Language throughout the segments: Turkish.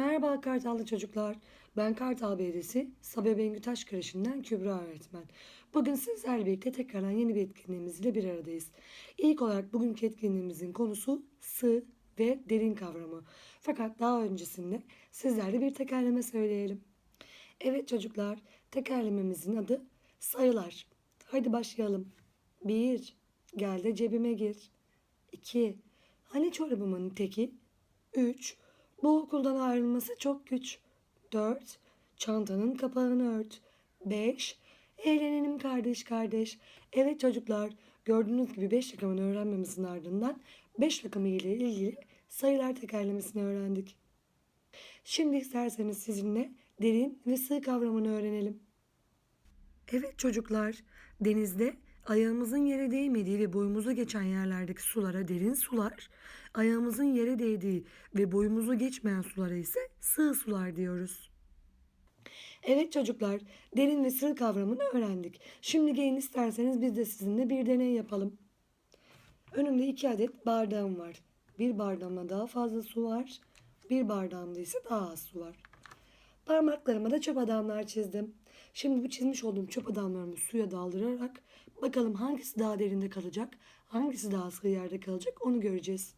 Merhaba Kartallı çocuklar. Ben Kartal Belediyesi Sabiha Bengü Taş Kreşi'nden Kübra öğretmen. Bugün sizlerle birlikte tekrardan yeni bir etkinliğimizle bir aradayız. İlk olarak bugünkü etkinliğimizin konusu sığ ve derin kavramı. Fakat daha öncesinde sizlerle bir tekerleme söyleyelim. Evet çocuklar, tekerlememizin adı sayılar. Hadi başlayalım. 1. Gel de cebime gir. 2. Hani çorabımın teki? 3. Bu okuldan ayrılması çok güç. 4. Çantanın kapağını ört. 5. Eğlenelim kardeş kardeş. Evet çocuklar, gördüğünüz gibi 5 rakamını öğrenmemizin ardından 5 rakamı ile ilgili sayılar tekerlemesini öğrendik. Şimdi isterseniz sizinle derin ve sığ kavramını öğrenelim. Evet çocuklar, denizde ayağımızın yere değmediği ve boyumuzu geçen yerlerdeki sulara derin sular, ayağımızın yere değdiği ve boyumuzu geçmeyen sulara ise sığ sular diyoruz. Evet çocuklar, derin ve sığ kavramını öğrendik. Şimdi gelin isterseniz biz de sizinle bir deney yapalım. Önümde iki adet bardağım var. Bir bardağımda daha fazla su var, bir bardağımda ise daha az su var. Parmaklarıma da çöp adamlar çizdim. Şimdi bu çizmiş olduğum çöp adamlarımı suya daldırarak bakalım hangisi daha derinde kalacak, hangisi daha sığ yerde kalacak onu göreceğiz.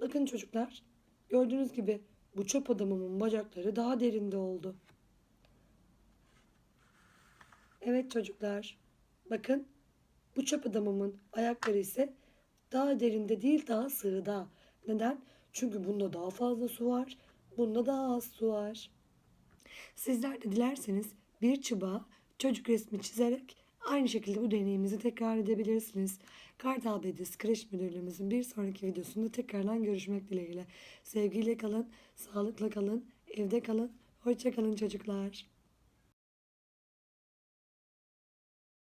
Bakın çocuklar, gördüğünüz gibi bu çöp adamımın bacakları daha derinde oldu. Evet çocuklar, bakın bu çöp adamımın ayakları ise daha derinde değil daha sığda. Neden? Çünkü bunda daha fazla su var, bunda daha az su var. Sizler de dilerseniz bir çubuğa çocuk resmi çizerek aynı şekilde bu deneyimizi tekrar edebilirsiniz. Kartal Belediyesi Kreş Müdürlüğümüzün bir sonraki videosunda tekrardan görüşmek dileğiyle. Sevgiyle kalın, sağlıkla kalın, evde kalın, hoşça kalın çocuklar.